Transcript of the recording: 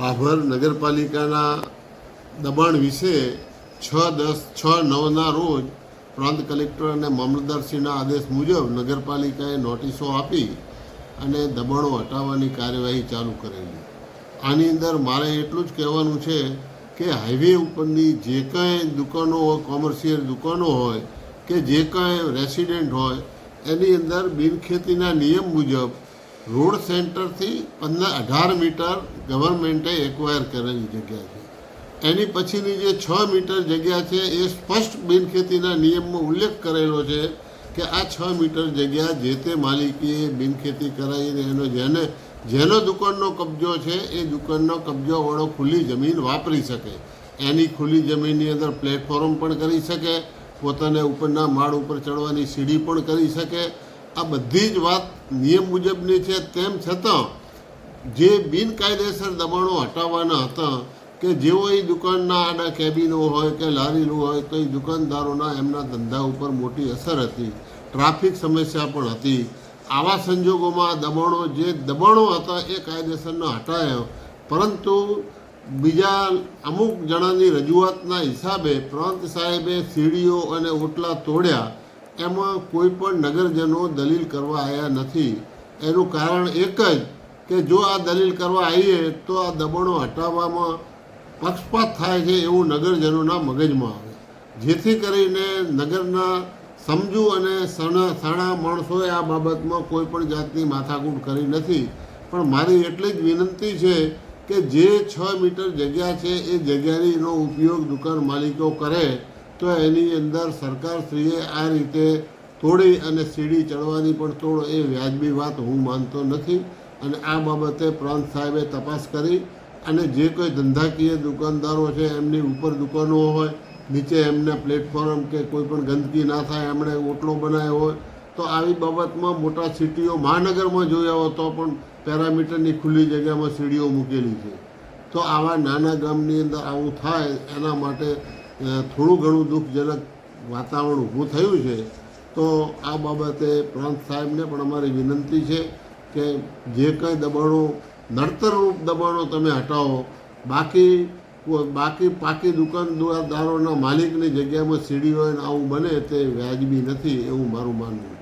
ભાભર નગરપાલિકાના દબાણ વિશે છ દસ છ નવના રોજ પ્રાંત કલેક્ટર અને મામલતદારશ્રીના આદેશ મુજબ નગરપાલિકાએ નોટિસો આપી અને દબાણો હટાવવાની કાર્યવાહી ચાલુ કરેલી. આની અંદર મારે એટલું જ કહેવાનું છે કે હાઈવે ઉપરની જે કાંઈ દુકાનો હોય, કોમર્શિયલ દુકાનો હોય કે જે કાંઈ રેસિડેન્ટ હોય, એની અંદર બિનખેતીના નિયમ મુજબ રોડ સેન્ટરથી પંદર અઢાર મીટર ગવર્મેન્ટે એક્વાયર કરેલી જગ્યા છે. એની પછીની જે છ મીટર જગ્યા છે, એ સ્પષ્ટ બિનખેતીના નિયમમાં ઉલ્લેખ કરેલો છે કે આ છ મીટર જગ્યા જે તે માલિકીએ બિનખેતી કરાવીને એનો જેને, જેનો દુકાનનો કબજો છે, એ દુકાનનો કબજો વાળો ખુલ્લી જમીન વાપરી શકે. એની ખુલ્લી જમીનની અંદર પ્લેટફોર્મ પણ કરી શકે, પોતાને ઉપરના માળ ઉપર ચડવાની સીડી પણ કરી શકે આ બધી જ વાત નિયમ મુજબની છે. તેમ છતાં જે બિનકાયદેસર દબાણો હટાવવાના હતા કે જેઓ એ દુકાનના આડા કેબિનો હોય કે લારીનું હોય તો એ દુકાનદારોના એમના ધંધા ઉપર મોટી અસર હતી. ટ્રાફિક સમસ્યા પણ હતી. આવા સંજોગોમાં દબાણો જે દબાણો હતા એ કાયદેસરના હટાયા. પરંતુ બીજા અમુક જણાની રજૂઆતના હિસાબે પ્રાંત સાહેબે સીડીઓ અને ઓટલા તોડ્યા. એમાં કોઈ પણ નગરજનો દલીલ કરવા આવ્યા નથી. એનું કારણ એક જ કે જો આ દલીલ કરવા આવીએ તો આ દબાણો હટાવવામાં પક્ષપાત થાય છે એવું નગરજનોના મગજમાં આવે. જેથી કરીને નગરના સમજુ અને સણા, સાણા માણસોએ આ બાબતમાં કોઈ પણ જાતની માથાકૂટ કરી નથી. પણ મારી એટલી જ વિનંતી છે કે જે છ મીટર જગ્યા છે એ જગ્યાનો ઉપયોગ દુકાન માલિકો કરે તો એની અંદર સરકારશ્રીએ આ રીતે તોડી અને સીડી ચડવાની પણ તોડ એ વ્યાજબી વાત હું માનતો નથી. અને આ બાબતે પ્રાંત સાહેબે તપાસ કરી અને જે કોઈ ધંધાકીય દુકાનદારો છે, એમની ઉપર દુકાનો હોય, નીચે એમને પ્લેટફોર્મ કે કોઈ પણ ગંદકી ના થાય, એમણે ઓટલો બનાવ્યો હોય, તો આવી બાબતમાં મોટા સિટીઓ મહાનગરમાં જોયા હોય તો પણ પેરામીટરની ખુલ્લી જગ્યામાં સીડીઓ મૂકેલી છે. તો આવા નાના ગામની અંદર આવું થાય એના માટે થોડું ઘણું દુઃખજનક વાતાવરણ ઊભું થયું છે, તો આ બાબતે પ્રાંત સાહેબને પણ અમારી વિનંતી છે કે જે કંઈ દબાણો નડતરરૂપ દબાણો તમે હટાવો. બાકી બાકી પાકી દુકાનદારોના માલિકની જગ્યામાં સીડી હોય ને આવું બને તે વ્યાજબી નથી એવું મારું માનવું